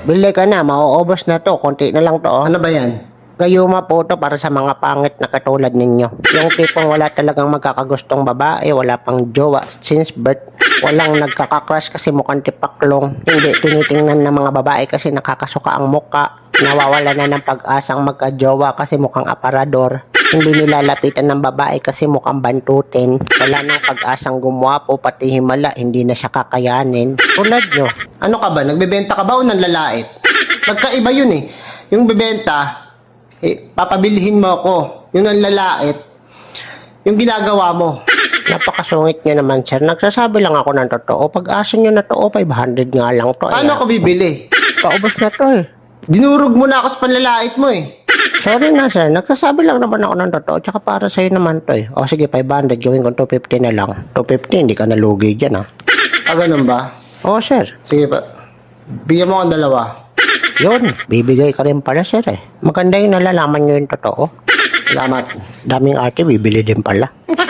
Bili ka na, mauubos na to. Konti na lang to. Oh. Ano ba yan? Gayuma po to para sa mga pangit na katulad ninyo. Yung tipong wala talagang magkakagustong babae, wala pang jowa since birth. Walang nagkakakrush kasi mukhang tipaklong. Hindi tinitingnan ng mga babae kasi nakakasuka ang muka. Nawawala na ng pag-asang magka-jowa kasi mukhang aparador. Hindi nilalapitan ng babae kasi mukhang bantutin. Wala nang pag-asang gumwapo, pati himala, hindi na siya kakayanin. Tulad nyo. Ano ka ba? Nagbebenta ka ba o nanlalait? Magkaiba yun eh. Yung bebenta, eh, papabilhin mo ako. Yung nanlalait, yung ginagawa mo. Napakasungit nyo naman, sir. Nagsasabi lang ako ng totoo. Pag-asa nyo na to, oh, 500 nga lang to. Paano Ayan. ako bibili? Paubos na to eh. Dinurog mo na ako sa panlalait mo eh. Sorry na, sir. Nagsasabi lang naman ako ng totoo. Tsaka para sa'yo naman to eh. O sige, 500. Gawin ko 250 na lang. 250, hindi ka nalugi dyan ah. Ah, ganun ba? Oo, sir. Sige pa. Bigyan mo akong dalawa. Yun, bibigay ka rin pala, sir eh. Maganda yung nalalaman nyo yung totoo. Salamat. Daming arte, bibili din pala.